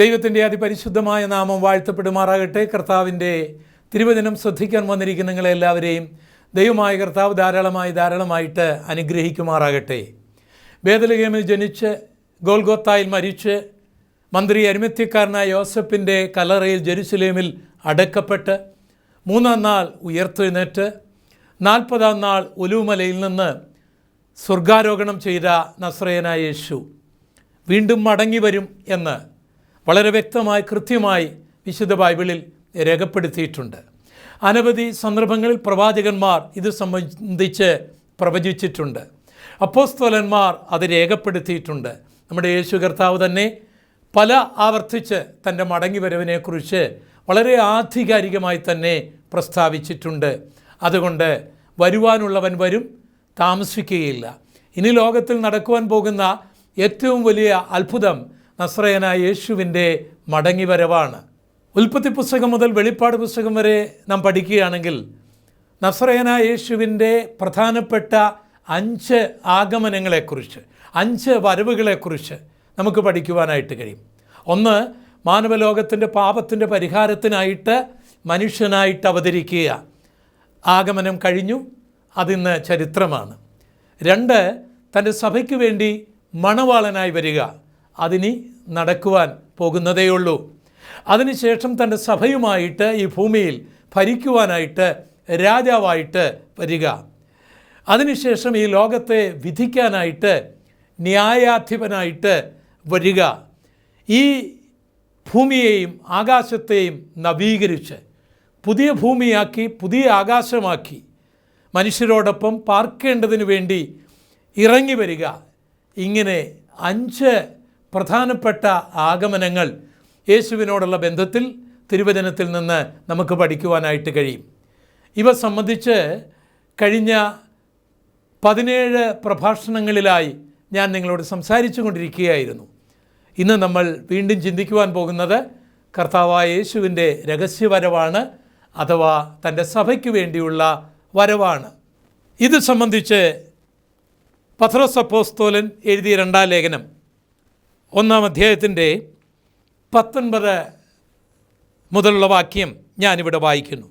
ദൈവത്തിന്റെ അതിപരിശുദ്ധമായ നാമം വാഴ്ത്തപ്പെടുമാറാകട്ടെ. കർത്താവിന്റെ തിരുവചനം ശ്രദ്ധിക്കാൻ വന്നിരിക്കുന്ന നിങ്ങളെല്ലാവരെയും ദൈവമായ കർത്താവ് ധാരാളമായി ധാരാളമായിട്ട് അനുഗ്രഹിക്കുമാറാകട്ടെ. ബേദലഗേമിൽ ജനിച്ച് ഗോൽഗോത്തായിൽ മരിച്ച് മന്ത്രി അരിമത്യക്കാരനായ യോസഫിന്റെ കലറയിൽ ജെറുസലേമിൽ അടക്കപ്പെട്ട് മൂന്നാം നാൾ ഉയർത്തെഴുന്നേറ്റ് നാൽപ്പതാം നാൾ ഒലുമലയിൽ നിന്ന് സ്വർഗാരോഹണം ചെയ്ത നസ്രയനായ യേശു വീണ്ടും മടങ്ങി വരും എന്ന് വളരെ വ്യക്തമായി കൃത്യമായി വിശുദ്ധ ബൈബിളിൽ രേഖപ്പെടുത്തിയിട്ടുണ്ട്. അനവധി സന്ദർഭങ്ങളിൽ പ്രവാചകന്മാർ ഇത് സംബന്ധിച്ച് പ്രവചിച്ചിട്ടുണ്ട്. അപ്പോസ്തോലന്മാർ അത് രേഖപ്പെടുത്തിയിട്ടുണ്ട്. നമ്മുടെ യേശു കർത്താവ് തന്നെ പല ആവർത്തിച്ച് തന്റെ മടങ്ങിവരവിനെക്കുറിച്ച് വളരെ ആധികാരികമായി തന്നെ പ്രസ്താവിച്ചിട്ടുണ്ട്. അതുകൊണ്ട് വരുവാനുള്ളവൻ വരും താമസിക്കുകയില്ല. ഇനി ലോകത്തിൽ നടക്കുവാൻ പോകുന്ന ഏറ്റവും വലിയ അത്ഭുതം നസ്രയനായ യേശുവിന്റെ മടങ്ങിവരവാണ്. ഉൽപ്പത്തി പുസ്തകം മുതൽ വെളിപ്പാട് പുസ്തകം വരെ നാം പഠിക്കുകയാണെങ്കിൽ നസ്രയനായ യേശുവിന്റെ പ്രധാനപ്പെട്ട അഞ്ച് ആഗമനങ്ങളെക്കുറിച്ച് അഞ്ച് വരവുകളെക്കുറിച്ച് നമുക്ക് പഠിക്കുവാനായിട്ട് കഴിയും. ഒന്ന് മാനവലോകത്തിന്റെ പാപത്തിന്റെ പരിഹാരത്തിനായിട്ട് മനുഷ്യനായിട്ട് അവതരിക്കുക. ആഗമനം കഴിഞ്ഞു അതിന്ന് ചരിത്രമാണ്. രണ്ട് തന്റെ സഭയ്ക്ക് വേണ്ടി മണവാളനായി വരിക. അതിനി നടക്കുവാൻ പോകുന്നതേയുള്ളൂ. അതിനുശേഷം തന്റെ സഭയുമായിട്ട് ഈ ഭൂമിയിൽ ഭരിക്കുവാനായിട്ട് രാജാവായിട്ട് വരിക. അതിനുശേഷം ഈ ലോകത്തെ വിധിക്കാനായിട്ട് ന്യായാധിപനായിട്ട് വരിക. ഈ ഭൂമിയെയും ആകാശത്തെയും നവീകരിച്ച് പുതിയ ഭൂമിയാക്കി പുതിയ ആകാശമാക്കി മനുഷ്യരോടൊപ്പം പാർക്കേണ്ടതിന് വേണ്ടി ഇറങ്ങി വരിക. ഇങ്ങനെ അഞ്ച് പ്രധാനപ്പെട്ട ആഗമനങ്ങൾ യേശുവിനോടുള്ള ബന്ധത്തിൽ തിരുവചനത്തിൽ നിന്ന് നമുക്ക് പഠിക്കുവാനായിട്ട് കഴിയും. ഇവ സംബന്ധിച്ച് കഴിഞ്ഞ പതിനേഴ് പ്രഭാഷണങ്ങളിലായി ഞാൻ നിങ്ങളോട് സംസാരിച്ചു കൊണ്ടിരിക്കുകയായിരുന്നു ഇന്ന് നമ്മൾ വീണ്ടും ചിന്തിക്കുവാൻ പോകുന്നത് കർത്താവായ യേശുവിന്റെ രഹസ്യവരവാണ് അഥവാ തന്റെ സഭയ്ക്ക് വേണ്ടിയുള്ള വരവാണ്. ഇത് സംബന്ധിച്ച് പത്രോസ് അപ്പോസ്തോലൻ എഴുതിയ രണ്ടാം ലേഖനം. ഒന്നാം അധ്യായത്തിന്റെ പത്തൊൻപത് മുതലുള്ള വാക്യം ഞാനിവിടെ വായിക്കുന്നു.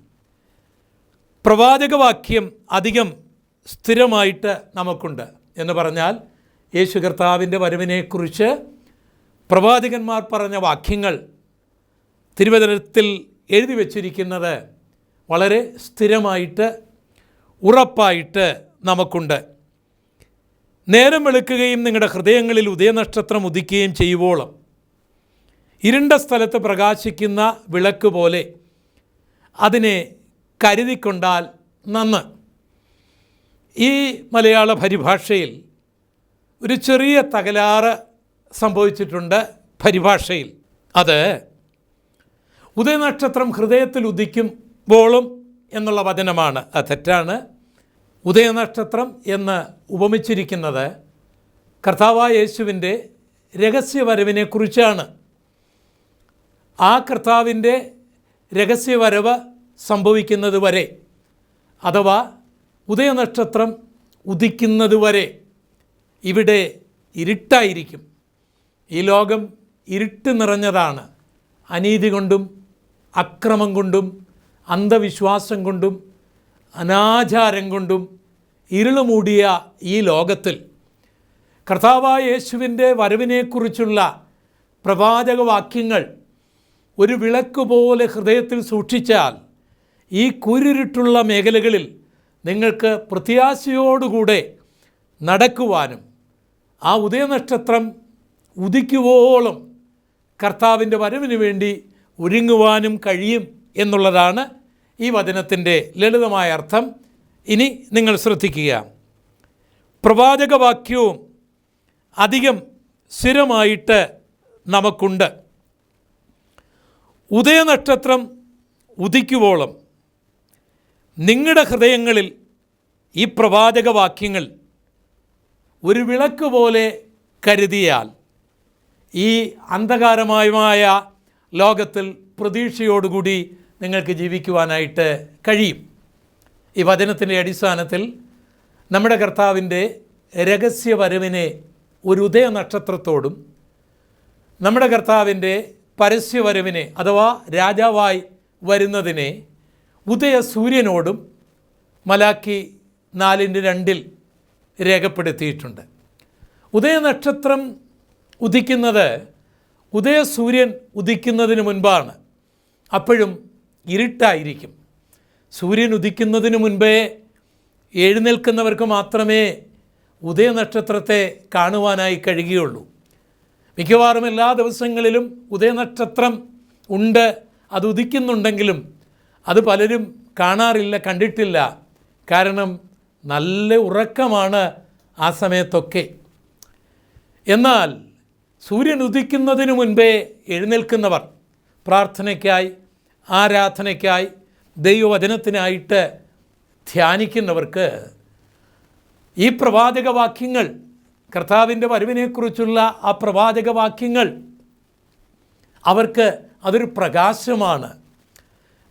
പ്രവാചകവാക്യം അധികം സ്ഥിരമായിട്ട് നമുക്കുണ്ട് എന്ന് പറഞ്ഞാൽ യേശു കർത്താവിന്റെ വരവിനെക്കുറിച്ച് പ്രവാചകന്മാർ പറഞ്ഞ വാക്യങ്ങൾ തിരുവചനത്തിൽ എഴുതി വച്ചിരിക്കുന്നത് വളരെ സ്ഥിരമായിട്ട് ഉറപ്പായിട്ട് നമുക്കുണ്ട്. നേരം വെളുക്കുകയും നിങ്ങളുടെ ഹൃദയങ്ങളിൽ ഉദയനക്ഷത്രം ഉദിക്കുകയും ചെയ്യുവോളം. ഇരുണ്ട സ്ഥലത്ത് പ്രകാശിക്കുന്ന വിളക്ക് പോലെ അതിനെ കരുതിക്കൊണ്ടാൽ നന്ന്. ഈ മലയാള പരിഭാഷയിൽ ഒരു ചെറിയ തകരാറ് സംഭവിച്ചിട്ടുണ്ട് പരിഭാഷയിൽ. അത് ഉദയനക്ഷത്രം ഹൃദയത്തിൽ ഉദിക്കുമ്പോളും എന്നുള്ള വചനമാണ്. അത് തെറ്റാണ്. ഉദയനക്ഷത്രം എന്ന് ഉപമിച്ചിരിക്കുന്നത് കർത്താവായ യേശുവിന്റെ രഹസ്യവരവിനെക്കുറിച്ചാണ്. ആ കർത്താവിന്റെ രഹസ്യവരവ് സംഭവിക്കുന്നത് വരെ അഥവാ ഉദയനക്ഷത്രം ഉദിക്കുന്നത് വരെ ഇവിടെ ഇരുട്ടായിരിക്കും. ഈ ലോകം ഇരുട്ട് നിറഞ്ഞതാണ്. അനീതി കൊണ്ടും അക്രമം കൊണ്ടും അന്ധവിശ്വാസം കൊണ്ടും അനാചാരം കൊണ്ടും ഇരുളുമൂടിയ ഈ ലോകത്തിൽ കർത്താവായ യേശുവിന്റെ വരവിനെക്കുറിച്ചുള്ള പ്രവാചക വാക്യങ്ങൾ ഒരു വിളക്ക് പോലെ ഹൃദയത്തിൽ സൂക്ഷിച്ചാൽ ഈ കുരുരുട്ടുള്ള മേഖലകളിൽ നിങ്ങൾക്ക് പ്രത്യാശയോടുകൂടെ നടക്കുവാനും ആ ഉദയനക്ഷത്രം ഉദിക്കുവോളം കർത്താവിന്റെ വരവിന് വേണ്ടി ഒരുങ്ങുവാനും കഴിയും എന്നുള്ളതാണ് ഈ വചനത്തിന്റെ ലളിതമായ അർത്ഥം. ഇനി നിങ്ങൾ ശ്രദ്ധിക്കുക. പ്രവാചകവാക്യവും അധികം സ്ഥിരമായിട്ട് നമുക്കുണ്ട്. ഉദയനക്ഷത്രം ഉദിക്കുവോളം നിങ്ങളുടെ ഹൃദയങ്ങളിൽ ഈ പ്രവാചകവാക്യങ്ങൾ ഒരു വിളക്ക് പോലെ കരുതിയാൽ ഈ അന്ധകാരമായ ലോകത്തിൽ പ്രതീക്ഷയോടുകൂടി നിങ്ങൾക്ക് ജീവിക്കുവാനായിട്ട് കഴിയും. ഈ വചനത്തിന്റെ അടിസ്ഥാനത്തിൽ നമ്മുടെ കർത്താവിന്റെ രഹസ്യവരവിനെ ഒരു ഉദയ നക്ഷത്രത്തോടും നമ്മുടെ കർത്താവിന്റെ പരസ്യവരവിനെ അഥവാ രാജാവായി വരുന്നതിനെ ഉദയ സൂര്യനോടും മലാക്കി നാലിന്റെ രണ്ടിൽ രേഖപ്പെടുത്തിയിട്ടുണ്ട്. ഉദയനക്ഷത്രം ഉദിക്കുന്നത് ഉദയസൂര്യൻ ഉദിക്കുന്നതിന് മുൻപാണ്. അപ്പോഴും ഇരുട്ടായിരിക്കും. സൂര്യൻ ഉദിക്കുന്നതിന് മുൻപേ എഴുന്നേൽക്കുന്നവർക്ക് മാത്രമേ ഉദയനക്ഷത്രത്തെ കാണുവാനായി കഴിയുകയുള്ളൂ. മിക്കവാറും എല്ലാ ദിവസങ്ങളിലും ഉദയനക്ഷത്രം ഉണ്ട് അത് ഉദിക്കുന്നുണ്ടെങ്കിലും അത് പലരും കാണാറില്ല കണ്ടിട്ടില്ല. കാരണം നല്ല ഉറക്കമാണ് ആ സമയത്തൊക്കെ. എന്നാൽ സൂര്യൻ ഉദിക്കുന്നതിന് മുൻപേ എഴുന്നേൽക്കുന്നവർ പ്രാർത്ഥനയ്ക്കായി ആരാധനയ്ക്കായി ദൈവവചനത്തിനായിട്ട് ധ്യാനിക്കുന്നവർക്ക് ഈ പ്രവാചക വാക്യങ്ങൾ കർത്താവിന്റെ വരവിനെക്കുറിച്ചുള്ള ആ പ്രവാചക വാക്യങ്ങൾ അവർക്ക് അതൊരു പ്രകാശമാണ്.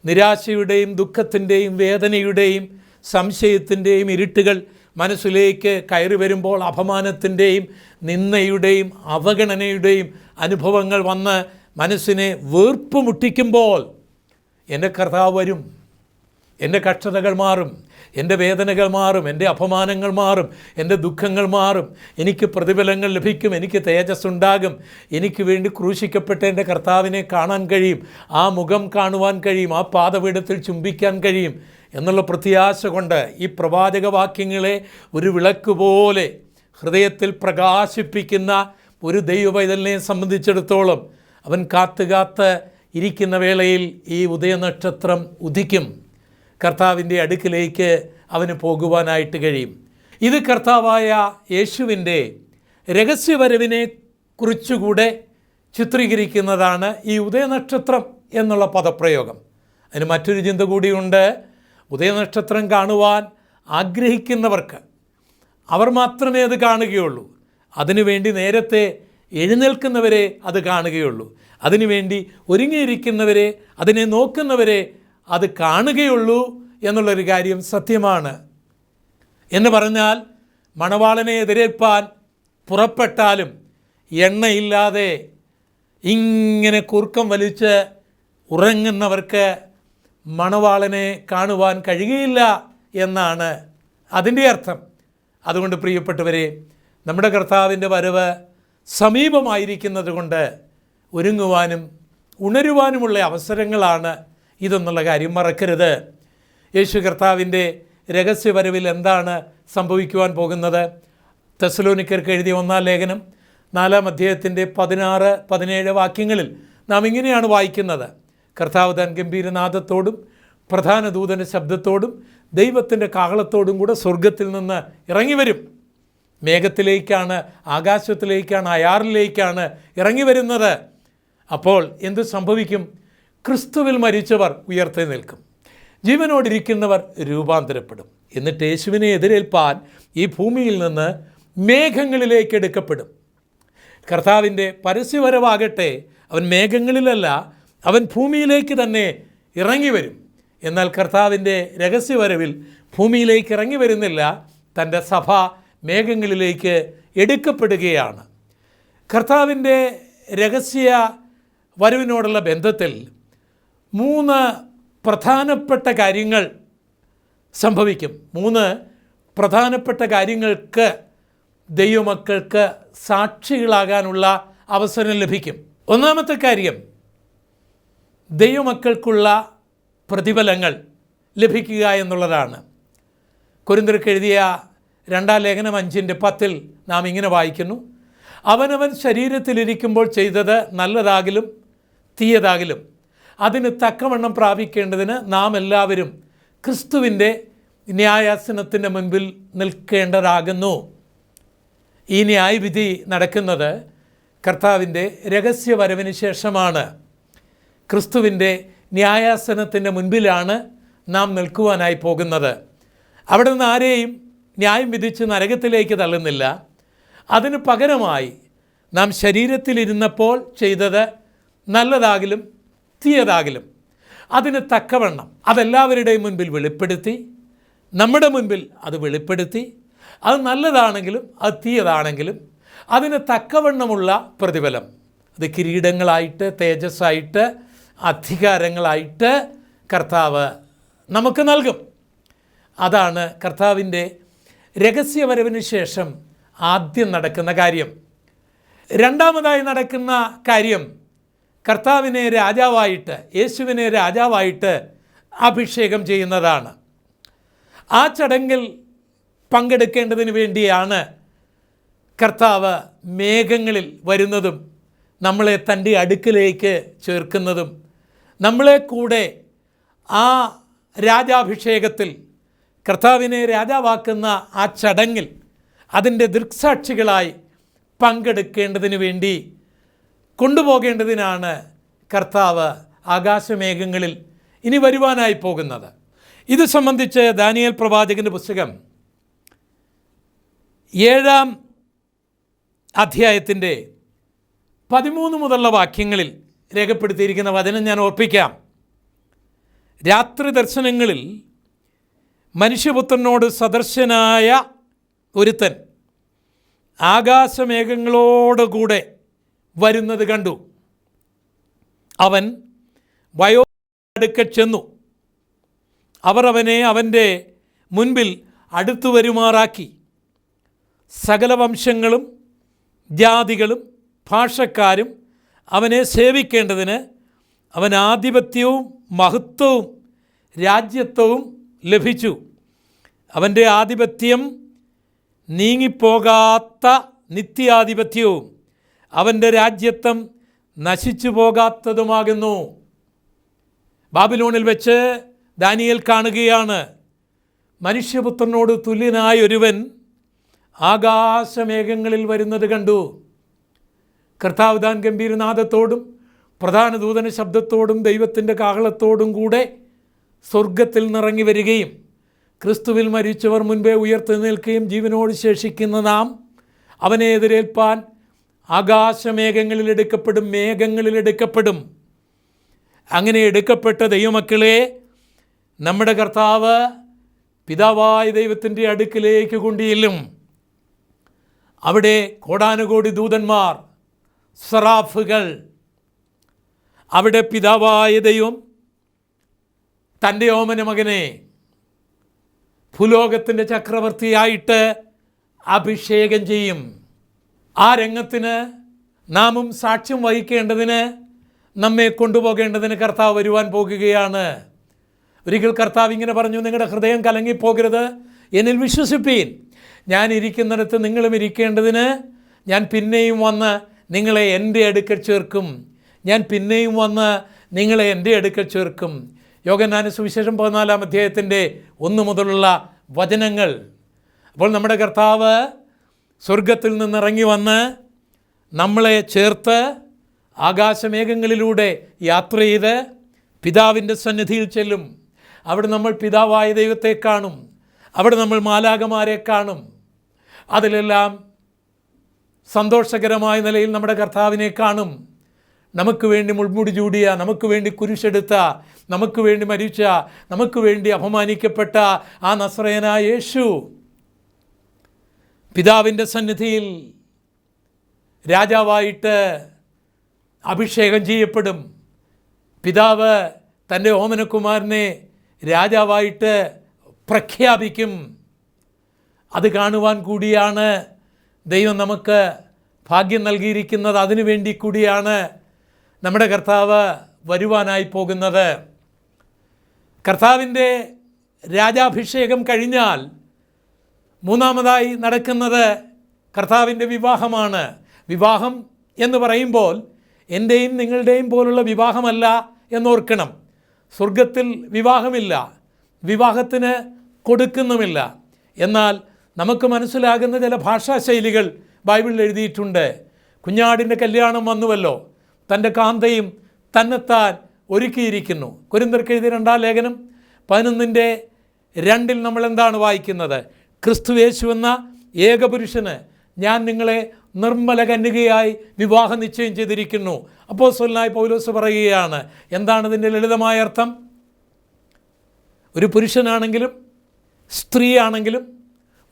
നിരാശയുടെയും ദുഃഖത്തിന്റെയും വേദനയുടെയും സംശയത്തിന്റെയും ഇരുട്ടുകൾ മനസ്സിലേക്ക് കയറി വരുമ്പോൾ അപമാനത്തിന്റെയും നിന്ദയുടെയും അവഗണനയുടെയും അനുഭവങ്ങൾ വന്ന് മനസ്സിനെ വീർപ്പ് മുട്ടിക്കുമ്പോൾ എന്റെ കർത്താവ് വരും. എന്റെ കഷ്ടതകൾ മാറും. എന്റെ വേദനകൾ മാറും. എന്റെ അപമാനങ്ങൾ മാറും. എന്റെ ദുഃഖങ്ങൾ മാറും. എനിക്ക് പ്രതിഫലങ്ങൾ ലഭിക്കും. എനിക്ക് തേജസ് ഉണ്ടാകും എനിക്ക് വേണ്ടി ക്രൂശിക്കപ്പെട്ട എന്റെ കർത്താവിനെ കാണാൻ കഴിയും. ആ മുഖം കാണുവാൻ കഴിയും. ആ പാതപീഠത്തിൽ ചുംബിക്കാൻ കഴിയും. എന്നുള്ള പ്രത്യാശ കൊണ്ട് ഈ പ്രവാചക വാക്യങ്ങളെ ഒരു വിളക്ക് പോലെ ഹൃദയത്തിൽ പ്രകാശിപ്പിക്കുന്ന ഒരു ദൈവപൈതലിനെ സംബന്ധിച്ചിടത്തോളം അവൻ കാത്തുകാത്ത് കാത്ത് ഇരിക്കുന്ന വേളയിൽ ഈ ഉദയനക്ഷത്രം ഉദിക്കും. കർത്താവിന്റെ അടുക്കിലേക്ക് അവന് പോകുവാനായിട്ട് കഴിയും. ഇത് കർത്താവായ യേശുവിന്റെ രഹസ്യവരവിനെ കുറിച്ചുകൂടെ ചിത്രീകരിക്കുന്നതാണ് ഈ ഉദയനക്ഷത്രം എന്നുള്ള പദപ്രയോഗം. അതിന് മറ്റൊരു ചിന്ത കൂടിയുണ്ട്. ഉദയനക്ഷത്രം കാണുവാൻ ആഗ്രഹിക്കുന്നവർക്ക് അവർ മാത്രമേ അത് കാണുകയുള്ളൂ. അതിനുവേണ്ടി നേരത്തെ എഴുന്നേൽക്കുന്നവരെ അത് കാണുകയുള്ളൂ. അതിനുവേണ്ടി ഒരുങ്ങിയിരിക്കുന്നവരെ അതിനെ നോക്കുന്നവരെ അത് കാണുകയുള്ളൂ എന്നുള്ളൊരു കാര്യം സത്യമാണ്. എന്ന് പറഞ്ഞാൽ മണവാളനെ എതിരേൽപ്പാൻ പുറപ്പെട്ടാലും എണ്ണയില്ലാതെ ഇങ്ങനെ കുർക്കം വലിച്ച് ഉറങ്ങുന്നവർക്ക് മണവാളനെ കാണുവാൻ കഴിയുകയില്ല എന്നാണ് അതിന്റെ അർത്ഥം. അതുകൊണ്ട് പ്രിയപ്പെട്ടവരെ നമ്മുടെ കർത്താവിന്റെ വരവ് സമീപമായിരിക്കുന്നത് കൊണ്ട് ഒരുങ്ങുവാനും ഉണരുവാനുമുള്ള അവസരങ്ങളാണ് ഇതെന്നുള്ള കാര്യം മറക്കരുത്. യേശു കർത്താവിന്റെ രഹസ്യവരവിൽ എന്താണ് സംഭവിക്കുവാൻ പോകുന്നത്? തെസലോനിക്കർക്ക് എഴുതിയ ഒന്നാം ലേഖനം നാലാം അധ്യായത്തിന്റെ പതിനാറ് പതിനേഴ് വാക്യങ്ങളിൽ നാം ഇങ്ങനെയാണ് വായിക്കുന്നത്. കർത്താവ് തൻ ഗംഭീരനാഥത്തോടും പ്രധാന ദൂതന്റെ ശബ്ദത്തോടും ദൈവത്തിന്റെ കാഹളത്തോടും കൂടെ സ്വർഗത്തിൽ നിന്ന് ഇറങ്ങി വരും മേഘത്തിലേക്കാണ് ആകാശത്തിലേക്കാണ് അയാറിലേക്കാണ് ഇറങ്ങി വരുന്നത് അപ്പോൾ എന്ത് സംഭവിക്കും? ക്രിസ്തുവിൽ മരിച്ചവർ ഉയർത്തി നിൽക്കും. ജീവനോടിരിക്കുന്നവർ രൂപാന്തരപ്പെടും. എന്നിട്ട് യേശുവിനെ എതിരേൽപ്പാൻ ഈ ഭൂമിയിൽ നിന്ന് മേഘങ്ങളിലേക്ക് എടുക്കപ്പെടും. കർത്താവിന്റെ പരസ്യവരവാകട്ടെ അവൻ മേഘങ്ങളിലല്ല അവൻ ഭൂമിയിലേക്ക് തന്നെ ഇറങ്ങി വരും. എന്നാൽ കർത്താവിന്റെ രഹസ്യവരവിൽ ഭൂമിയിലേക്ക് ഇറങ്ങി വരുന്നില്ല തന്റെ സഭ മേഘങ്ങളിലേക്ക് എടുക്കപ്പെടുകയാണ്. കർത്താവിന്റെ രഹസ്യ വരവിനോടുള്ള ബന്ധത്തിൽ മൂന്ന് പ്രധാനപ്പെട്ട കാര്യങ്ങൾ സംഭവിക്കും. മൂന്ന് പ്രധാനപ്പെട്ട കാര്യങ്ങൾക്ക് ദൈവമക്കൾക്ക് സാക്ഷികളാകാനുള്ള അവസരം ലഭിക്കും. ഒന്നാമത്തെ കാര്യം ദൈവമക്കൾക്കുള്ള പ്രതിഫലങ്ങൾ ലഭിക്കുക എന്നുള്ളതാണ്. കുരുന്തർക്ക് എഴുതിയ രണ്ടാം ലേഖനം അഞ്ചിന്റെ പത്തിൽ നാം ഇങ്ങനെ വായിക്കുന്നു അവനവൻ ശരീരത്തിലിരിക്കുമ്പോൾ ചെയ്തത് നല്ലതാകിലും തീയതാകിലും അതിന് തക്കവണ്ണം പ്രാപിക്കേണ്ടതിന് നാം എല്ലാവരും ക്രിസ്തുവിന്റെ ന്യായാസനത്തിന്റെ മുൻപിൽ നിൽക്കേണ്ടതാകുന്നു. ഈ ന്യായവിധി നടക്കുന്നത് കർത്താവിന്റെ രഹസ്യവരവിന് ശേഷമാണ്. ക്രിസ്തുവിന്റെ ന്യായാസനത്തിന്റെ മുൻപിലാണ് നാം നിൽക്കുവാനായി പോകുന്നത്. അവിടെ നിന്ന് ആരെയും ന്യായം വിധിച്ച് നരകത്തിലേക്ക് തള്ളുന്നില്ല. അതിന് പകരമായി നാം ശരീരത്തിലിരുന്നപ്പോൾ ചെയ്തത് നല്ലതാകിലും തീയതാകിലും അതിന് തക്കവണ്ണം അതെല്ലാവരുടെയും മുൻപിൽ വെളിപ്പെടുത്തി നമ്മുടെ മുൻപിൽ അത് വെളിപ്പെടുത്തി അത് നല്ലതാണെങ്കിലും അത് തീയതാണെങ്കിലും അതിന് തക്കവണ്ണമുള്ള പ്രതിഫലം. അത് കിരീടങ്ങളായിട്ട് തേജസ്സായിട്ട് അധികാരങ്ങളായിട്ട് കർത്താവ് നമുക്ക് നൽകും. അതാണ് കർത്താവിന്റെ രഹസ്യവരവിന് ശേഷം ആദ്യം നടക്കുന്ന കാര്യം. രണ്ടാമതായി നടക്കുന്ന കാര്യം കർത്താവിനെ രാജാവായിട്ട് യേശുവിനെ രാജാവായിട്ട് അഭിഷേകം ചെയ്യുന്നതാണ്. ആ ചടങ്ങിൽ പങ്കെടുക്കേണ്ടതിന് വേണ്ടിയാണ് കർത്താവ് മേഘങ്ങളിൽ വരുന്നതും നമ്മളെ തന്റെ അടുക്കിലേക്ക് ചേർക്കുന്നതും. നമ്മളെ കൂടെ ആ രാജാഭിഷേകത്തിൽ കർത്താവിനെ രാജാവാക്കുന്ന ആ ചടങ്ങിൽ അതിന്റെ ദൃക്സാക്ഷികളായി പങ്കെടുക്കേണ്ടതിന് വേണ്ടി കൊണ്ടുപോകേണ്ടതിനാണ് കർത്താവ് ആകാശമേഘങ്ങളിൽ ഇനി വരുവാനായി പോകുന്നത്. ഇത് സംബന്ധിച്ച് ദാനിയൽ പ്രവാചകന്റെ പുസ്തകം ഏഴാം അധ്യായത്തിന്റെ പതിമൂന്ന് മുതലുള്ള വാക്യങ്ങളിൽ രേഖപ്പെടുത്തിയിരിക്കുന്ന വചനം ഞാൻ ഓർപ്പിക്കാം. രാത്രി ദർശനങ്ങളിൽ മനുഷ്യപുത്രനോട് സദർശനായ ഒരുത്തൻ ആകാശമേഘങ്ങളോടുകൂടെ വരുന്നത് കണ്ടു. അവൻ വയോ അടുക്ക ചെന്നു. അവർ അവനെ അവന്റെ മുൻപിൽ അടുത്തു വരുമാറാക്കി. സകല വംശങ്ങളും ജാതികളും ഭാഷക്കാരും അവനെ സേവിക്കേണ്ടതിന് അവൻ ആധിപത്യവും മഹത്വവും രാജ്യത്വവും ലഭിച്ചു. അവന്റെ ആധിപത്യം നീങ്ങിപ്പോകാത്ത നിത്യാധിപത്യവും. അവന്റെ രാജ്യത്വം നശിച്ചു പോകാത്തതുമാകുന്നു. ബാബിലോണിൽ വെച്ച് ദാനിയൽ കാണുകയാണ്. മനുഷ്യപുത്രനോട് തുല്യനായ ഒരുവൻ ആകാശമേഘങ്ങളിൽ വരുന്നത് കണ്ടു. കർത്താവ് താൻ ഗംഭീരനാഥത്തോടും പ്രധാന ദൂതന ശബ്ദത്തോടും ദൈവത്തിന്റെ കാഹളത്തോടും കൂടെ സ്വർഗത്തിൽ നിറങ്ങി വരികയും ക്രിസ്തുവിൽ മരിച്ചവർ മുൻപേ ഉയർത്തു നിൽക്കുകയും ജീവനോട് ശേഷിക്കുന്ന നാം അവനെ എതിരേൽപ്പാൻ ആകാശമേഘങ്ങളിൽ എടുക്കപ്പെടും മേഘങ്ങളിൽ എടുക്കപ്പെടും. അങ്ങനെ എടുക്കപ്പെട്ട ദൈവമക്കളെ നമ്മുടെ കർത്താവ് പിതാവായ ദൈവത്തിന്റെ അടുക്കിലേക്ക് കൊണ്ടിയില്ലും അവിടെ കോടാനുകോടി ദൂതന്മാർ സറാഫുകൾ. അവിടെ പിതാവായ ദൈവം തന്റെ ഓമന മകനെ. ഭൂലോകത്തിന്റെ ചക്രവർത്തിയായിട്ട് അഭിഷേകം ചെയ്യും. ആ രംഗത്തിന് നാമും സാക്ഷ്യം വഹിക്കേണ്ടതിന് നമ്മെ കൊണ്ടുപോകേണ്ടതിന് കർത്താവ് വരുവാൻ പോകുകയാണ്. ഒരിക്കൽ കർത്താവ് ഇങ്ങനെ പറഞ്ഞു നിങ്ങളുടെ ഹൃദയം കലങ്ങിപ്പോകരുത് എന്നിൽ വിശ്വസിപ്പീൻ. ഞാൻ ഇരിക്കുന്നിടത്ത് നിങ്ങളും ഇരിക്കേണ്ടതിന് ഞാൻ പിന്നെയും വന്ന് നിങ്ങളെ എന്റെ അടുക്കൽ ചേർക്കും. ഞാൻ പിന്നെയും വന്ന് നിങ്ങളെ എന്റെ അടുക്കൽ ചേർക്കും. യോഗനാന സുവിശേഷം പതിനാലാം അധ്യായത്തിന്റെ ഒന്നു മുതലുള്ള വചനങ്ങൾ. അപ്പോൾ നമ്മുടെ കർത്താവ് സ്വർഗത്തിൽ നിന്നിറങ്ങി വന്ന് നമ്മളെ ചേർത്ത് ആകാശമേഘങ്ങളിലൂടെ യാത്ര ചെയ്ത് പിതാവിന്റെ സന്നിധിയിൽ ചെല്ലും. അവിടെ നമ്മൾ പിതാവായ ദൈവത്തെ കാണും. അവിടെ നമ്മൾ മാലാകമാരെ കാണും. അതിലെല്ലാം സന്തോഷകരമായ നിലയിൽ നമ്മുടെ കർത്താവിനെ കാണും. നമുക്ക് വേണ്ടി മുൾമുടി ചൂടിയ നമുക്ക് വേണ്ടി കുരിശെടുത്ത നമുക്ക് വേണ്ടി മരിച്ച നമുക്ക് വേണ്ടി അപമാനിക്കപ്പെട്ട ആ നസ്രയനായ യേശു പിതാവിന്റെ സന്നിധിയിൽ രാജാവായിട്ട് അഭിഷേകം ചെയ്യപ്പെടും. പിതാവ് തന്റെ ഓമനകുമാരനെ രാജാവായിട്ട് പ്രഖ്യാപിക്കും. അത് കാണുവാൻ കൂടിയാണ് ദൈവം നമുക്ക് ഭാഗ്യം നൽകിയിരിക്കുന്നത്. അതിനു വേണ്ടി കൂടിയാണ് നമ്മുടെ കർത്താവ് വരുവാനായി പോകുന്നത്. കർത്താവിന്റെ രാജാഭിഷേകം കഴിഞ്ഞാൽ മൂന്നാമതായി നടക്കുന്നത് കർത്താവിന്റെ വിവാഹമാണ്. വിവാഹം എന്ന് പറയുമ്പോൾ എന്റെയും നിങ്ങളുടെയും പോലുള്ള വിവാഹമല്ല എന്നോർക്കണം. സ്വർഗത്തിൽ വിവാഹമില്ല. വിവാഹത്തിന് കൊടുക്കുന്നുമില്ല. എന്നാൽ നമുക്ക് മനസ്സിലാകുന്ന ചില ഭാഷാശൈലികൾ ബൈബിളിൽ എഴുതിയിട്ടുണ്ട്. കുഞ്ഞാടിന്റെ കല്യാണം വന്നുവല്ലോ. തന്റെ കാന്തയും തന്നെത്താൻ ഒരുക്കിയിരിക്കുന്നു. കുരിന്തർക്ക് എഴുതിയ രണ്ടാം ലേഖനം പതിനൊന്നിന്റെ രണ്ടിൽ നമ്മൾ എന്താണ് വായിക്കുന്നത്? ക്രിസ്തുവേശു എന്ന ഏകപുരുഷന് ഞാൻ നിങ്ങളെ നിർമ്മല കന്യകയായി വിവാഹം നിശ്ചയം ചെയ്തിരിക്കുന്നു. അപ്പോൾ സ്വലായി പൗലോസ് പറയുകയാണ് എന്താണ് ഇതിന്റെ ലളിതമായ അർത്ഥം? ഒരു പുരുഷനാണെങ്കിലും സ്ത്രീയാണെങ്കിലും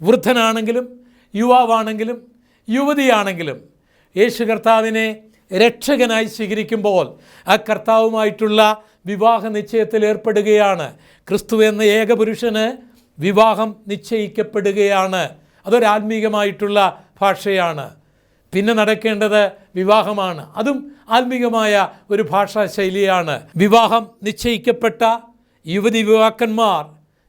വൃദ്ധനാണെങ്കിലും യുവാവാണെങ്കിലും യുവതിയാണെങ്കിലും യേശു കർത്താവിനെ രക്ഷകനായി സ്വീകരിക്കുമ്പോൾ ആ കർത്താവുമായിട്ടുള്ള വിവാഹ നിശ്ചയത്തിൽ ഏർപ്പെടുകയാണ്. ക്രിസ്തു എന്ന ഏകപുരുഷന് വിവാഹം നിശ്ചയിക്കപ്പെടുകയാണ്. അതൊരാത്മീകമായിട്ടുള്ള ഭാഷയാണ്. പിന്നെ നടക്കേണ്ടത് വിവാഹമാണ്. അതും ആത്മീകമായ ഒരു ഭാഷാ ശൈലിയാണ്. വിവാഹം നിശ്ചയിക്കപ്പെട്ട യുവതി യുവാക്കന്മാർ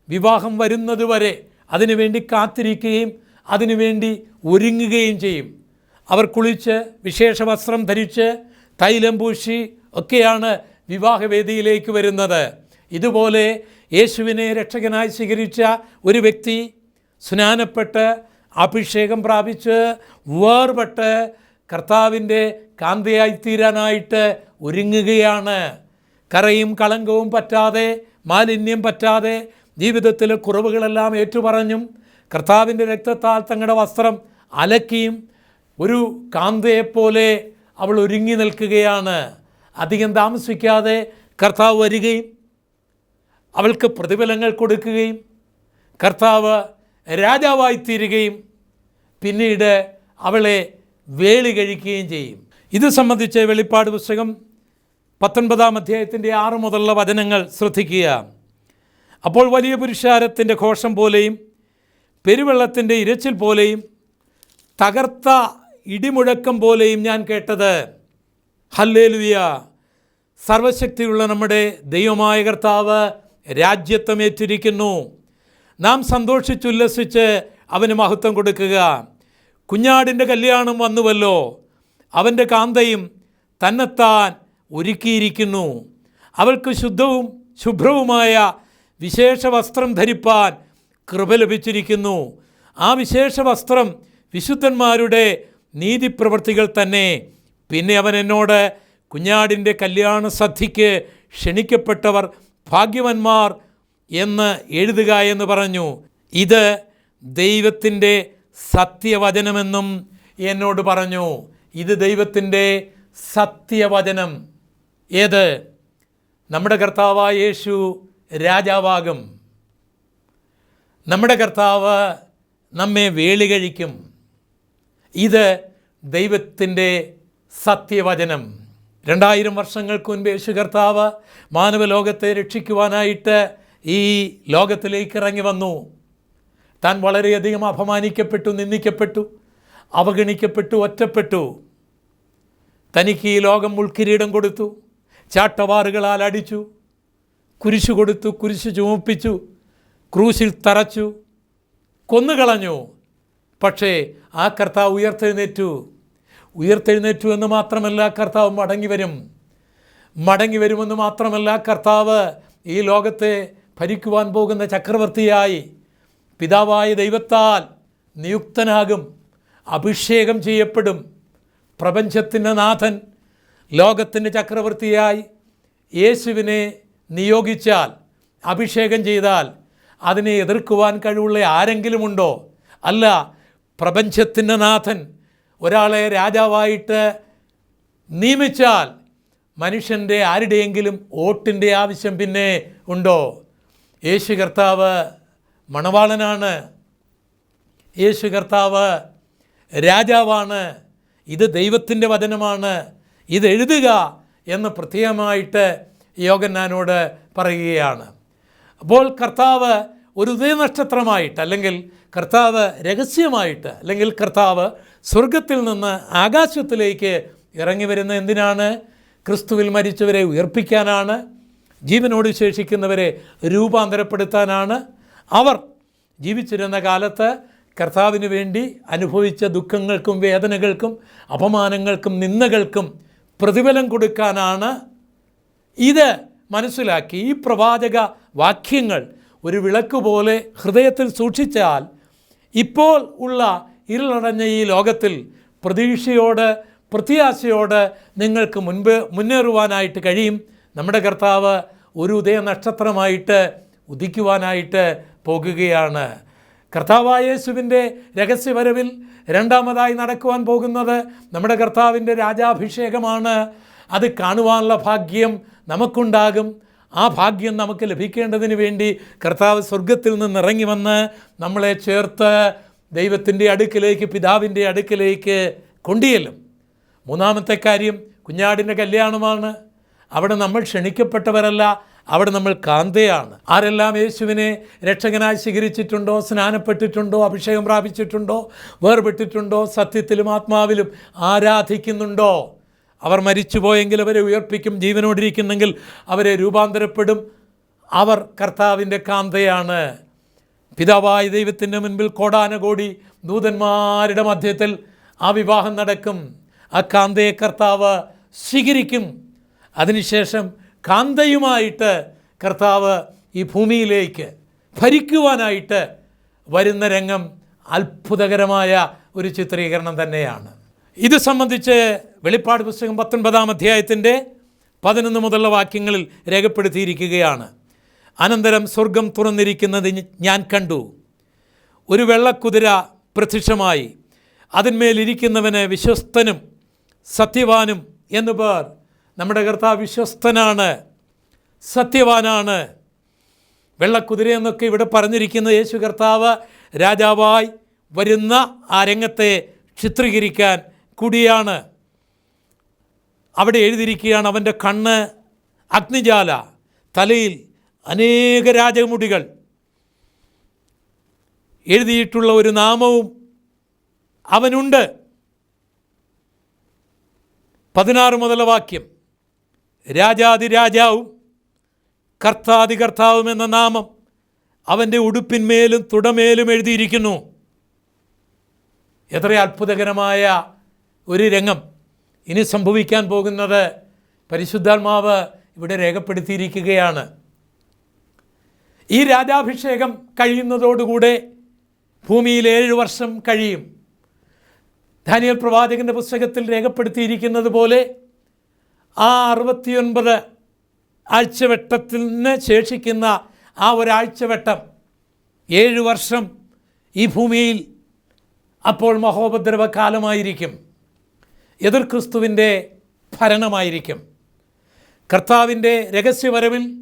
വിവാഹം വരുന്നതുവരെ അതിനുവേണ്ടി കാത്തിരിക്കുകയും അതിനുവേണ്ടി ഒരുങ്ങുകയും ചെയ്യും. അവർ കുളിച്ച് വിശേഷ വസ്ത്രം ധരിച്ച് തൈലം പൂശി ഒക്കെയാണ് വിവാഹവേദിയിലേക്ക് വരുന്നത്. ഇതുപോലെ യേശുവിനെ രക്ഷകനായി സ്വീകരിച്ച ഒരു വ്യക്തി സ്നാനപ്പെട്ട് അഭിഷേകം പ്രാപിച്ച് വേർപെട്ട് കർത്താവിന്റെ കാന്തയായി തീരാനായിട്ട് ഒരുങ്ങുകയാണ്. കറയും കളങ്കവും പറ്റാതെ മാലിന്യം പറ്റാതെ ജീവിതത്തിലെ കുറവുകളെല്ലാം ഏറ്റുപറഞ്ഞും കർത്താവിന്റെ രക്തത്താൽ തങ്ങളുടെ വസ്ത്രം അലക്കിയും ഒരു കാന്തയെപ്പോലെ അവൾ ഒരുങ്ങി നിൽക്കുകയാണ്. അധികം താമസിക്കാതെ കർത്താവ് വരികയും അവൾക്ക് പ്രതിഫലങ്ങൾ കൊടുക്കുകയും കർത്താവ് രാജാവായി തീരുകയും പിന്നീട് അവളെ വേളി കഴിക്കുകയും ചെയ്യും. ഇത് സംബന്ധിച്ച് വെളിപ്പാട് പുസ്തകം പത്തൊൻപതാം അധ്യായത്തിന്റെ ആറ് മുതലുള്ള വചനങ്ങൾ ശ്രദ്ധിക്കുക. അപ്പോൾ വലിയ പുരുഷാരത്തിന്റെ ഘോഷം പോലെയും പെരുവെള്ളത്തിന്റെ ഇരച്ചിൽ പോലെയും തകർത്ത ഇടിമുഴക്കം പോലെയും ഞാൻ കേട്ടത്. ഹല്ലേലുയ. സർവശക്തിയുള്ള നമ്മുടെ ദൈവമായ കർത്താവ് രാജ്യത്വമേറ്റിരിക്കുന്നു. നാം സന്തോഷിച്ചുല്ലസിച്ച് അവന് മഹത്വം കൊടുക്കുക. കുഞ്ഞാടിന്റെ കല്യാണം വന്നുവല്ലോ. അവന്റെ കാന്തയും തന്നെത്താൻ ഒരുക്കിയിരിക്കുന്നു. അവൾക്ക് ശുദ്ധവും ശുഭ്രവുമായ വിശേഷ വസ്ത്രം ധരിപ്പാൻ കൃപ ലഭിച്ചിരിക്കുന്നു. ആ വിശേഷ വസ്ത്രം വിശുദ്ധന്മാരുടെ നീതിപ്രവൃത്തികൾ തന്നെ. പിന്നെ അവൻ എന്നോട് കുഞ്ഞാടിന്റെ കല്യാണ സദ്യയ്ക്ക് ക്ഷണിക്കപ്പെട്ടവർ ഭാഗ്യവന്മാർ എന്ന് എഴുതുക എന്ന് പറഞ്ഞു. ഇത് ദൈവത്തിന്റെ സത്യവചനമെന്നും എന്നോട് പറഞ്ഞു. ഇത് ദൈവത്തിന്റെ സത്യവചനം. ഏത്? നമ്മുടെ കർത്താവായ യേശു രാജാവാകും. നമ്മുടെ കർത്താവ് നമ്മെ വേളി കഴിക്കും. ഇത് ദൈവത്തിന്റെ സത്യവചനം. രണ്ടായിരം വർഷങ്ങൾക്ക് മുൻപ് യേശു കർത്താവ് മാനവലോകത്തെ രക്ഷിക്കുവാനായിട്ട് ഈ ലോകത്തിലേക്ക് ഇറങ്ങി വന്നു. താൻ വളരെയധികം അപമാനിക്കപ്പെട്ടു നിന്ദിക്കപ്പെട്ടു അവഗണിക്കപ്പെട്ടു ഒറ്റപ്പെട്ടു. തനിക്ക് ഈ ലോകം മുൾക്കിരീടം കൊടുത്തു ചാട്ടവാറുകളാൽ അടിച്ചു കുരിശു കൊടുത്തു കുരിശു ചുമപ്പിച്ചു ക്രൂശിൽ തറച്ചു കൊന്നുകളഞ്ഞു. പക്ഷേ ആ കർത്താവ് ഉയർത്തെഴുന്നേറ്റു. ഉയർത്തെഴുന്നേറ്റു എന്ന് മാത്രമല്ല കർത്താവ് മടങ്ങി വരും. മടങ്ങി വരുമെന്ന് മാത്രമല്ല കർത്താവ് ഈ ലോകത്തെ ഭരിക്കുവാൻ പോകുന്ന ചക്രവർത്തിയായി പിതാവായ ദൈവത്താൽ നിയുക്തനാകും അഭിഷേകം ചെയ്യപ്പെടും. പ്രപഞ്ചത്തിന്റെ നാഥൻ ലോകത്തിന്റെ ചക്രവർത്തിയായി യേശുവിനെ നിയോഗിച്ചാൽ അഭിഷേകം ചെയ്താൽ അതിനെ എതിർക്കുവാൻ കഴിവുള്ള ആരെങ്കിലുമുണ്ടോ അല്ല പ്രപഞ്ചത്തിന്റെ നാഥൻ ഒരാളെ രാജാവായിട്ട് നിയമിച്ചാൽ മനുഷ്യന്റെ ആരുടെയെങ്കിലും വോട്ടിന്റെ ആവശ്യം പിന്നെ ഉണ്ടോ? യേശു കർത്താവ് മണവാളനാണ്. യേശു കർത്താവ് രാജാവാണ്. ഇത് ദൈവത്തിന്റെ വചനമാണ്. ഇത് എഴുതുക എന്ന് പ്രത്യേകമായിട്ട് യോഗന്നാനോട് പറയുകയാണ്. അപ്പോൾ കർത്താവ് ഒരു ഉദയനക്ഷത്രമായിട്ട് അല്ലെങ്കിൽ കർത്താവ് രഹസ്യമായിട്ട് അല്ലെങ്കിൽ കർത്താവ് സ്വർഗത്തിൽ നിന്ന് ആകാശത്തിലേക്ക് ഇറങ്ങി വരുന്ന എന്തിനാണ്? ക്രിസ്തുവിൽ മരിച്ചവരെ ഉയർപ്പിക്കാനാണ്. ജീവനോട് ശേഷിക്കുന്നവരെ രൂപാന്തരപ്പെടുത്താനാണ്. അവർ ജീവിച്ചിരുന്ന കാലത്ത് കർത്താവിന് വേണ്ടി അനുഭവിച്ച ദുഃഖങ്ങൾക്കും വേദനകൾക്കും അപമാനങ്ങൾക്കും നിന്ദകൾക്കും പ്രതിഫലം കൊടുക്കാനാണ്. ഇത് മനസ്സിലാക്കി ഈ പ്രവാചക വാക്യങ്ങൾ ഒരു വിളക്ക് പോലെ ഹൃദയത്തിൽ സൂക്ഷിച്ചാൽ ഇപ്പോൾ ഉള്ള ഇരുളടഞ്ഞ ഈ ലോകത്തിൽ പ്രതീക്ഷയോട് പ്രത്യാശയോട് നിങ്ങൾക്ക് മുൻപ് മുന്നേറുവാനായിട്ട് കഴിയും. നമ്മുടെ കർത്താവ് ഒരു ഉദയ നക്ഷത്രമായിട്ട് ഉദിക്കുവാനായിട്ട് പോകുകയാണ്. കർത്താവായ യേശുവിന്റെ രഹസ്യവരവിൽ രണ്ടാമതായി നടക്കുവാൻ പോകുന്നത് നമ്മുടെ കർത്താവിന്റെ രാജാഭിഷേകമാണ്. അത് കാണുവാനുള്ള ഭാഗ്യം നമുക്കുണ്ടാകും. ആ ഭാഗ്യം നമുക്ക് ലഭിക്കേണ്ടതിന് വേണ്ടി കർത്താവ് സ്വർഗത്തിൽ നിന്ന് ഇറങ്ങി വന്ന് നമ്മളെ ചേർത്ത് ദൈവത്തിന്റെ അടുക്കിലേക്ക് പിതാവിന്റെ അടുക്കിലേക്ക് കൊണ്ടുചെല്ലും. മൂന്നാമത്തെ കാര്യം കുഞ്ഞാടിന്റെ കല്യാണമാണ്. അവിടെ നമ്മൾ ക്ഷണിക്കപ്പെട്ടവരല്ല അവിടെ നമ്മൾ കാന്തയാണ്. ആരെല്ലാം യേശുവിനെ രക്ഷകനായി സ്വീകരിച്ചിട്ടുണ്ടോ സ്നാനപ്പെട്ടിട്ടുണ്ടോ അഭിഷേകം പ്രാപിച്ചിട്ടുണ്ടോ വേർപെട്ടിട്ടുണ്ടോ സത്യത്തിലും ആത്മാവിലും ആരാധിക്കുന്നുണ്ടോ? അവർ മരിച്ചുപോയെങ്കിൽ അവരെ ഉയർപ്പിക്കും ജീവനോടിരിക്കുന്നെങ്കിൽ അവരെ രൂപാന്തരപ്പെടും. അവർ കർത്താവിന്റെ കാന്തയാണ്. പിതാവായ ദൈവത്തിന്റെ മുൻപിൽ കോടാനകോടി ദൂതന്മാരുടെ മധ്യത്തിൽ ആ വിവാഹം നടക്കും. ആ കാന്തയെ കർത്താവ് സ്വീകരിക്കും. അതിനുശേഷം കാന്തയുമായിട്ട് കർത്താവ് ഈ ഭൂമിയിലേക്ക് ഭരിക്കുവാനായിട്ട് വരുന്ന രംഗം അത്ഭുതകരമായ ഒരു ചിത്രീകരണം തന്നെയാണ്. ഇത് സംബന്ധിച്ച് വെളിപ്പാട് പുസ്തകം പത്തൊൻപതാം അധ്യായത്തിന്റെ പതിനൊന്ന് മുതലുള്ള വാക്യങ്ങളിൽ രേഖപ്പെടുത്തിയിരിക്കുകയാണ്. അനന്തരം സ്വർഗം തുറന്നിരിക്കുന്നത് ഞാൻ കണ്ടു. ഒരു വെള്ളക്കുതിര പ്രത്യക്ഷമായി. അതിന്മേലിരിക്കുന്നവന് വിശ്വസ്തനും സത്യവാനും എന്നു പേർ. നമ്മുടെ കർത്താവ് വിശ്വസ്തനാണ് സത്യവാനാണ്. വെള്ളക്കുതിര എന്നൊക്കെ ഇവിടെ പറഞ്ഞിരിക്കുന്ന യേശു കർത്താവ് രാജാവായി വരുന്ന ആ രംഗത്തെ ചിത്രീകരിക്കാൻ കൂടിയാണ്. അവിടെ എഴുതിയിരിക്കുകയാണ് അവന്റെ കണ്ണ് അഗ്നിജാല തലയിൽ അനേക രാജമുടികൾ. എഴുതിയിട്ടുള്ള ഒരു നാമവും അവനുണ്ട്. പതിനാറ് മുതല വാക്യം രാജാതിരാജാവും കർത്താതികർത്താവും എന്ന നാമം അവന്റെ ഉടുപ്പിന്മേലും തുടമേലും എഴുതിയിരിക്കുന്നു. എത്ര അത്ഭുതകരമായ ഒരു രംഗം. ഇനി സംഭവിക്കാൻ പോകുന്നത് പരിശുദ്ധാത്മാവ് ഇവിടെ രേഖപ്പെടുത്തിയിരിക്കുകയാണ്. ഈ രാജാഭിഷേകം കഴിയുന്നതോടുകൂടെ ഭൂമിയിൽ ഏഴ് വർഷം കഴിയും. ധാനിയൽ പ്രവാചകന്റെ പുസ്തകത്തിൽ രേഖപ്പെടുത്തിയിരിക്കുന്നത് പോലെ ആ അറുപത്തിയൊൻപത് നിന്ന് ശേഷിക്കുന്ന ആ ഒരാഴ്ചവട്ടം ഏഴ് വർഷം ഈ ഭൂമിയിൽ അപ്പോൾ മഹോപദ്രവകാലമായിരിക്കും. എതിർ ക്രിസ്തുവിന്റെ ഭരണമായിരിക്കും. കർത്താവിന്റെ രഹസ്യവരവിൽ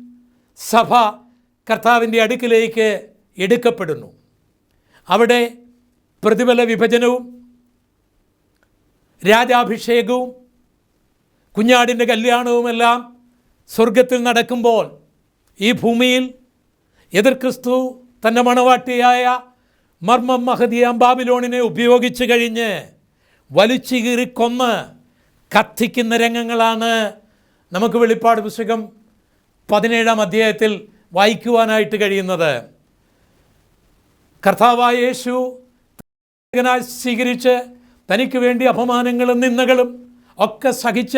സഭ കർത്താവിന്റെ അടുക്കിലേക്ക് എടുക്കപ്പെടുന്നു. അവിടെ പ്രതിഫല വിഭജനവും രാജാഭിഷേകവും കുഞ്ഞാടിന്റെ കല്യാണവുമെല്ലാം സ്വർഗത്തിൽ നടക്കുമ്പോൾ ഈ ഭൂമിയിൽ എതിർ ക്രിസ്തു തന്റെ മണവാട്ടിയായ മർമ്മം മഹദിയാം ബാബിലോണിനെ ഉപയോഗിച്ച് കഴിഞ്ഞ് വലിച്ചു കീറി കൊന്ന് കത്തിക്കുന്ന രംഗങ്ങളാണ് നമുക്ക് വെളിപ്പാട് പുസ്തകം പതിനേഴാം അധ്യായത്തിൽ വായിക്കുവാനായിട്ട് കഴിയുന്നത്. കർത്താവായ യേശു സ്വീകരിച്ച് തനിക്ക് വേണ്ടി അപമാനങ്ങളും നിന്ദകളും ഒക്കെ സഹിച്ച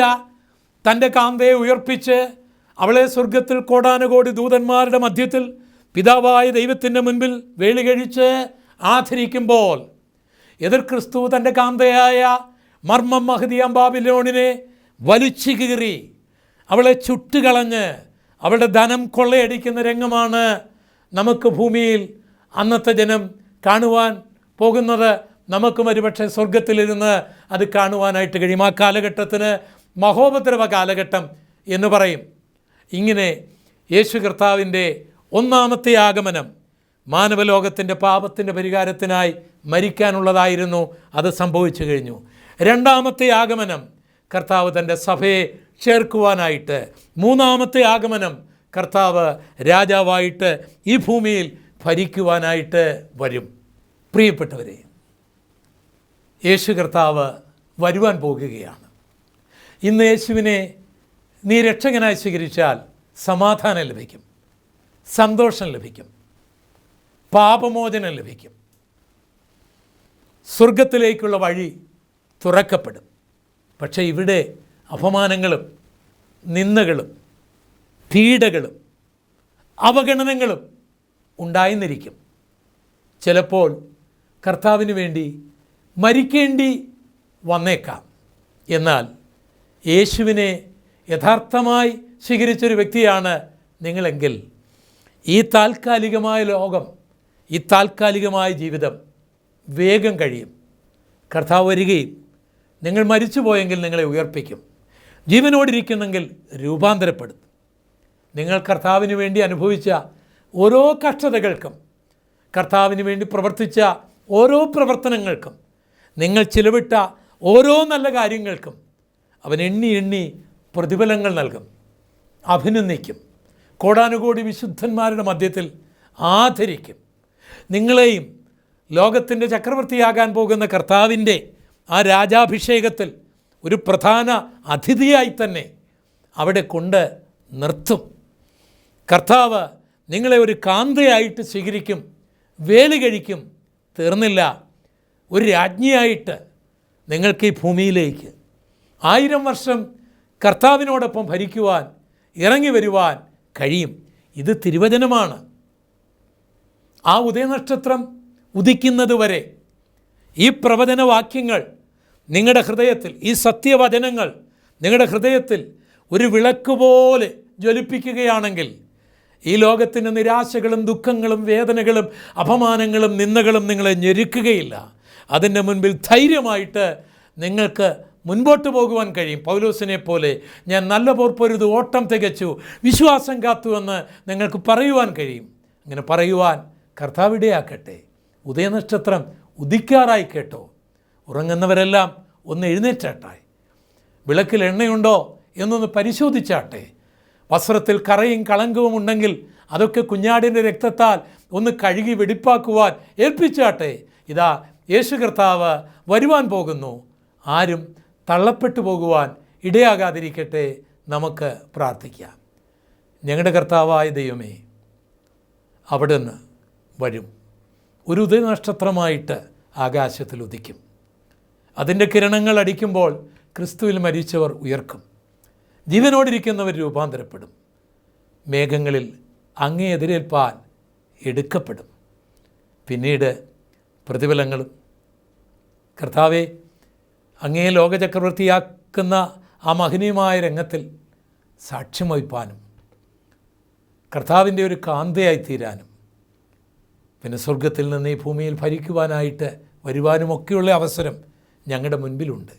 തന്റെ കാന്തയെ ഉയർപ്പിച്ച് അവളെ സ്വർഗത്തിൽ കോടാനുകോടി ദൂതന്മാരുടെ മധ്യത്തിൽ പിതാവായ ദൈവത്തിന്റെ മുൻപിൽ വേളി കഴിച്ച് ആദരിക്കുമ്പോൾ എതിർ ക്രിസ്തു തന്റെ കാന്തയായ മർമ്മം മഹദിയാം ബാബിലോണിനെ വലിച്ചു കീറി അവളെ ചുട്ടുകളഞ്ഞ് അവളുടെ ധനം കൊള്ളയടിക്കുന്ന രംഗമാണ് നമുക്ക് ഭൂമിയിൽ അന്നത്തെ ജനം കാണുവാൻ പോകുന്നത്. നമുക്കും ഒരുപക്ഷെ സ്വർഗത്തിലിരുന്ന് അത് കാണുവാനായിട്ട് കഴിയും. ആ കാലഘട്ടത്തിന് മഹോപദ്രവ കാലഘട്ടം എന്ന് പറയും. ഇങ്ങനെ യേശു കർത്താവിന്റെ ഒന്നാമത്തെ ആഗമനം മാനവലോകത്തിന്റെ പാപത്തിന്റെ പരിഹാരത്തിനായി മരിക്കാനുള്ളതായിരുന്നു അത് സംഭവിച്ചു കഴിഞ്ഞു. രണ്ടാമത്തെ ആഗമനം കർത്താവ് തന്റെ സഭയെ ചേർക്കുവാനായിട്ട് മൂന്നാമത്തെ ആഗമനം കർത്താവ് രാജാവായിട്ട് ഈ ഭൂമിയിൽ ഭരിക്കുവാനായിട്ട് വരും. പ്രിയപ്പെട്ടവരെ യേശു കർത്താവ് വരുവാൻ പോകുകയാണ്. ഇന്ന് യേശുവിനെ നീ രക്ഷകനായി സ്വീകരിച്ചാൽ സമാധാനം ലഭിക്കും സന്തോഷം ലഭിക്കും. പാപമോചനം ലഭിക്കും. സ്വർഗത്തിലേക്കുള്ള വഴി തുറക്കപ്പെടും. പക്ഷേ ഇവിടെ അപമാനങ്ങളും നിന്ദകളും പീഡകളും അവഗണനകളും ഉണ്ടായെന്നിരിക്കും. ചിലപ്പോൾ കർത്താവിന് വേണ്ടി മരിക്കേണ്ടി വന്നേക്കാം. എന്നാൽ യേശുവിനെ യഥാർത്ഥമായി സ്വീകരിച്ചൊരു വ്യക്തിയാണ് നിങ്ങളെങ്കിൽ ഈ താൽക്കാലികമായ ലോകം ഈ താൽക്കാലികമായ ജീവിതം വേഗം കഴിയും. കർത്താവ് വരികയും നിങ്ങൾ മരിച്ചു പോയെങ്കിൽ നിങ്ങളെ ഉയർപ്പിക്കും. ജീവനോടിരിക്കുന്നെങ്കിൽ രൂപാന്തരപ്പെടും. നിങ്ങൾ കർത്താവിന് വേണ്ടി അനുഭവിച്ച ഓരോ കഷ്ടതകൾക്കും കർത്താവിന് വേണ്ടി പ്രവർത്തിച്ച ഓരോ പ്രവർത്തനങ്ങൾക്കും നിങ്ങൾ ചിലവിട്ട ഓരോ നല്ല കാര്യങ്ങൾക്കും അവൻ എണ്ണി എണ്ണി പ്രതിഫലങ്ങൾ നൽകും. അഭിനന്ദിക്കും. കോടാനുകോടി വിശുദ്ധന്മാരുടെ മധ്യത്തിൽ ആദരിക്കും. നിങ്ങളെയും ലോകത്തിന്റെ ചക്രവർത്തിയാകാൻ പോകുന്ന കർത്താവിന്റെ ആ രാജാഭിഷേകത്തിൽ ഒരു പ്രധാന അതിഥിയായി തന്നെ അവിടെ കൊണ്ട് നിർത്തും. കർത്താവ് നിങ്ങളെ ഒരു കാന്തയായിട്ട് സ്വീകരിക്കും വേലി കഴിക്കും തീർന്നില്ല. ഒരു രാജ്ഞിയായിട്ട് നിങ്ങൾക്ക് ഈ ഭൂമിയിലേക്ക് ആയിരം വർഷം കർത്താവിനോടൊപ്പം ഭരിക്കുവാൻ ഇറങ്ങി വരുവാൻ കഴിയും. ഇത് തിരുവചനമാണ്. ആ ഉദയനക്ഷത്രം ഉദിക്കുന്നത് വരെ ഈ പ്രവചനവാക്യങ്ങൾ നിങ്ങളുടെ ഹൃദയത്തിൽ ഈ സത്യവചനങ്ങൾ നിങ്ങളുടെ ഹൃദയത്തിൽ ഒരു വിളക്ക് പോലെ ജ്വലിപ്പിക്കുകയാണെങ്കിൽ ഈ ലോകത്തിന്റെ നിരാശകളും ദുഃഖങ്ങളും വേദനകളും അപമാനങ്ങളും നിന്ദകളും നിങ്ങളെ ഞെരുക്കുകയില്ല. അതിന്റെ മുൻപിൽ ധൈര്യമായിട്ട് നിങ്ങൾക്ക് മുൻപോട്ട് പോകുവാൻ കഴിയും. പൗലോസിനെ പോലെ ഞാൻ നല്ല പോർപ്പൊരുത് ഓട്ടം തികച്ചു വിശ്വാസം കാത്തു എന്ന് നിങ്ങൾക്ക് പറയുവാൻ കഴിയും. അങ്ങനെ പറയുവാൻ കർത്താവിടെയാക്കട്ടെ. ഉദയനക്ഷത്രം ഉദിക്കാറായി കേട്ടോ. ഉറങ്ങുന്നവരെല്ലാം ഒന്ന് എഴുന്നേറ്റാട്ടായി. വിളക്കിൽ എണ്ണയുണ്ടോ എന്നൊന്ന് പരിശോധിച്ചാട്ടെ. വസ്ത്രത്തിൽ കറയും കളങ്കവും ഉണ്ടെങ്കിൽ അതൊക്കെ കുഞ്ഞാടിന്റെ രക്തത്താൽ ഒന്ന് കഴുകി വെടിപ്പാക്കുവാൻ ഏൽപ്പിച്ചാട്ടെ. ഇതാ യേശു കർത്താവ് വരുവാൻ പോകുന്നു. ആരും തള്ളപ്പെട്ടു പോകുവാൻ ഇടയാകാതിരിക്കട്ടെ നമുക്ക് പ്രാർത്ഥിക്കാം. ഞങ്ങളുടെ കർത്താവായ ദൈവമേ അവിടുന്ന് വരും. ഒരു ഉദയനക്ഷത്രമായിട്ട് ആകാശത്തിൽ ഉദിക്കും. അതിന്റെ കിരണങ്ങൾ അടിക്കുമ്പോൾ ക്രിസ്തുവിൽ മരിച്ചവർ ഉയർക്കും. ജീവനോടിരിക്കുന്നവർ രൂപാന്തരപ്പെടും. മേഘങ്ങളിൽ അങ്ങേതിരേൽപ്പാൻ എടുക്കപ്പെടും. പിന്നീട് പ്രതിഫലങ്ങളും. കർത്താവെ അങ്ങേ ലോകചക്രവർത്തിയാക്കുന്ന ആ മഹനീയമായ രംഗത്തിൽ സാക്ഷ്യം വഹിപ്പാനും കർത്താവിന്റെ ഒരു കാന്തയായി തീരാനും പിന്നെ സ്വർഗത്തിൽ നിന്ന് ഈ ഭൂമിയിൽ ഭരിക്കുവാനായിട്ട് വരുവാനുമൊക്കെയുള്ള അവസരം ഞങ്ങളുടെ മുൻപിലുണ്ട്.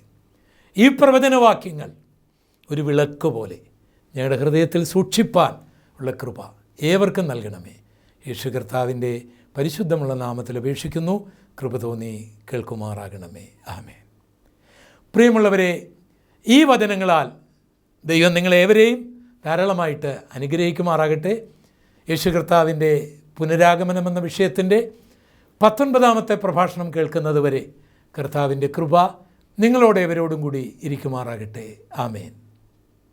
ഈ പ്രവചനവാക്യങ്ങൾ ഒരു വിളക്ക് പോലെ ഞങ്ങളുടെ ഹൃദയത്തിൽ സൂക്ഷിപ്പാൻ ഉള്ള കൃപ ഏവർക്കും നൽകണമേ. യേശു കർത്താവിന്റെ പരിശുദ്ധമുള്ള നാമത്തിൽ അപേക്ഷിക്കുന്നു. കൃപ തോന്നി കേൾക്കുമാറാകണമേ. ആമേ പ്രിയമുള്ളവരെ ഈ വചനങ്ങളാൽ ദൈവം നിങ്ങളേവരെയും ധാരാളമായിട്ട് അനുഗ്രഹിക്കുമാറാകട്ടെ. യേശു കർത്താവിന്റെ പുനരാഗമനം എന്ന വിഷയത്തിന്റെ പത്തൊൻപതാമത്തെ പ്രഭാഷണം കേൾക്കുന്നത് വരെ കർത്താവിന്റെ കൃപ നിങ്ങളോട് ഇവരോടും കൂടി ഇരിക്കുമാറാകട്ടെ. ആമേൻ.